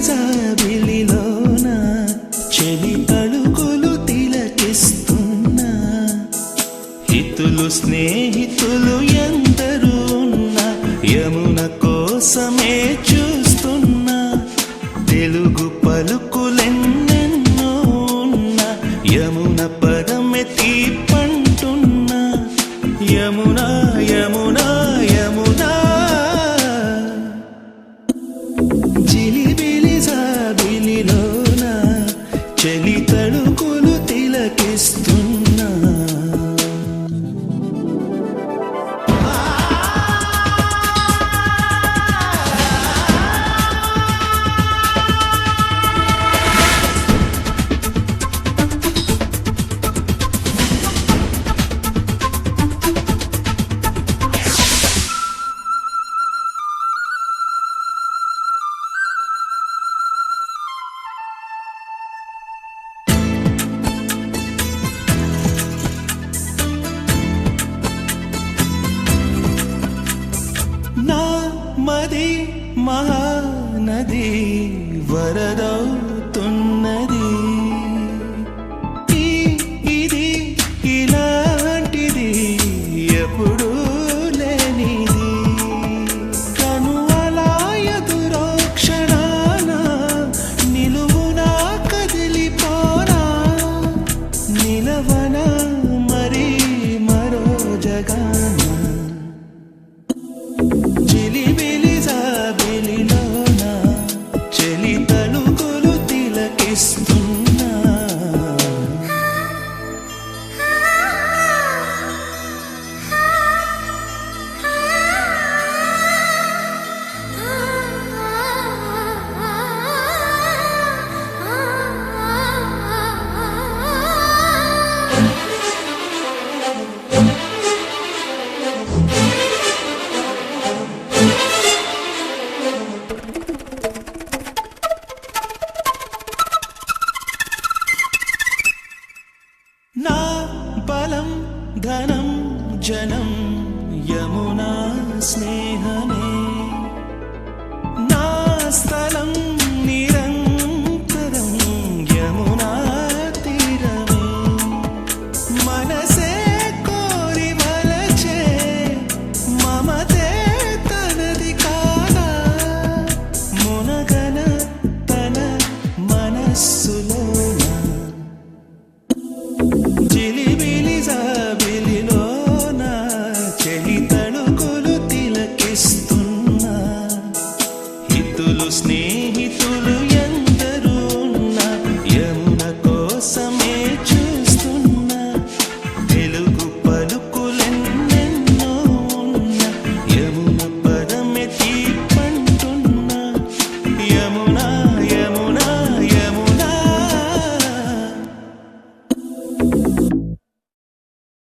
జాబిలిలోన చెవి తళుకులు తిలకిస్తున్నా. హితులు స్నేహితులు ఎందరూ ఉన్నా యమున కోసమే చూస్తున్నా. తెలుగు పలుకులెన్నెన్నో ఉన్నా యమున పదమె తీపంటున్నా. యమున యమున మహానది వరదవుతున్నది ధనం జనం యమునా స్నేహమే రైతులు స్నేహితులు